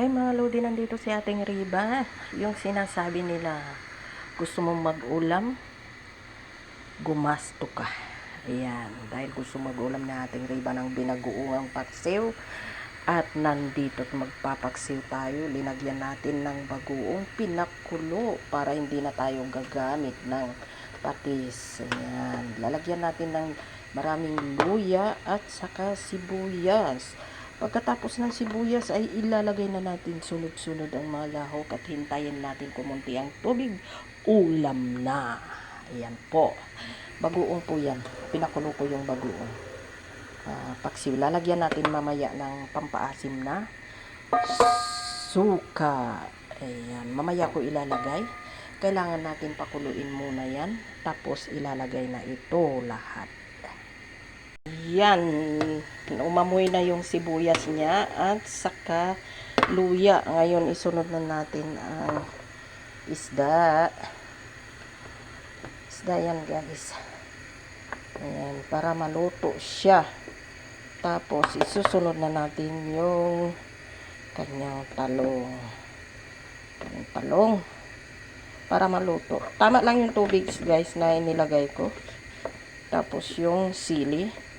Hi mga Lodi, nandito si ating Riba. Yung sinasabi nila, gusto mong mag-ulam, gumasto ka. Ayan, dahil gusto mag-ulam na ating Riba ng binaguungang paksiw. At nandito at magpapaksiw tayo, linagyan natin ng bagoong pinakulo para hindi na tayo gagamit ng patis. Ayan, lalagyan natin ng maraming luya at saka sibuyas. Pagkatapos ng sibuyas ay ilalagay na natin sunod-sunod ang mga lahok at hintayin natin kumunti ang tubig. Ulam na. Ayan po. Bagoong po yan. Pinakulo ko yung bagoong. Ah, paksiw. Lalagyan natin mamaya ng pampaasim na suka. Ayan. Mamaya ko ilalagay. Kailangan natin pakuluin muna yan. Tapos ilalagay na ito lahat. Yan, umamoy na yung sibuyas niya at saka luya. Ngayon, isunod na natin ang isda. Isda yan, guys. Ayan, para maluto siya. Tapos, isusunod na natin yung kanyang talong. Yung talong. Para maluto. Tama lang yung tubig, guys, na inilagay ko. Tapos, yung sili.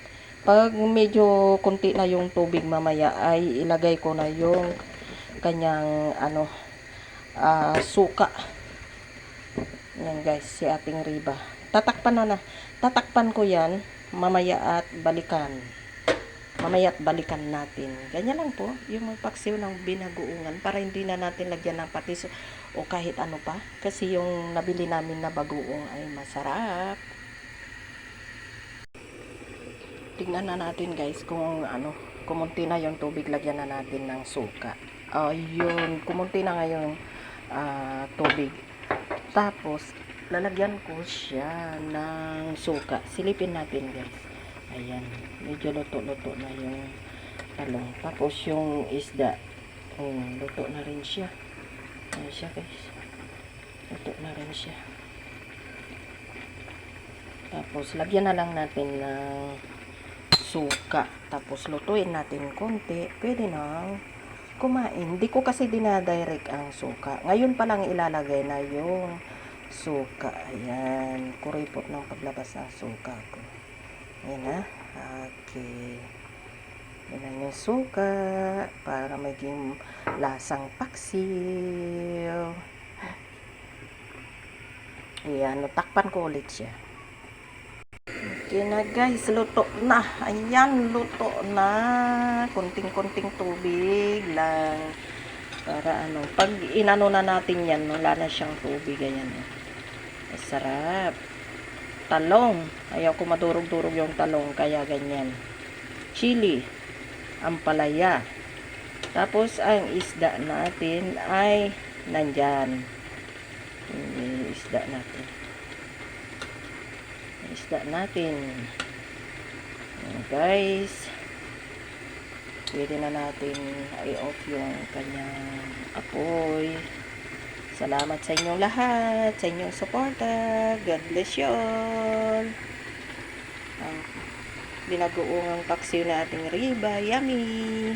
Pag medyo kunti na yung tubig mamaya ay ilagay ko na yung kanyang ano ah, suka. Yan guys, si ating riba. Tatakpan na na. Tatakpan ko yan mamaya at balikan. Mamaya at balikan natin. Ganyan lang po, yung magpaksiw ng binaguungan para hindi na natin lagyan ng patis o kahit ano pa. Kasi yung nabili namin na bagoong ay masarap tingnan na natin guys kung ano kumunti na yung tubig lagyan na natin ng suka. Ayun kumunti na ngayon uh, tubig. Tapos lalagyan ko siya ng suka. Silipin natin guys. Ayan medyo luto-luto na yung talong. Tapos yung isda. Oh, luto na rin siya. Ayan siya guys. Luto na rin siya. Tapos lagyan na lang natin ng suka. Tapos lutuin natin konti. Pwede nang kumain. Hindi ko kasi dinadirect ang suka. Ngayon pa lang ilalagay na yung suka. Ayan. Kuripot ng paglabas ng suka ko. Ayan na. Okay. Yan yung suka para maging lasang paksiw. Ayan. Takpan ko ulit siya. Okay na guys, luto na. Ayan, luto na. Kunting-kunting tubig lang. Para ano, pag inano na natin yan, wala na siyang tubig. Ayan. Eh. Sarap. Talong. Ayaw ko madurog-durog yung talong, kaya ganyan. Chili. Ampalaya. Tapos, ang isda natin ay nandyan. Yung isda natin isda natin. Ayan, guys. Pwede na natin i-off yung kanyang apoy. Salamat sa inyong lahat sa inyong suporta. God bless you all. Ang binagoong paksiw na ating riba yummy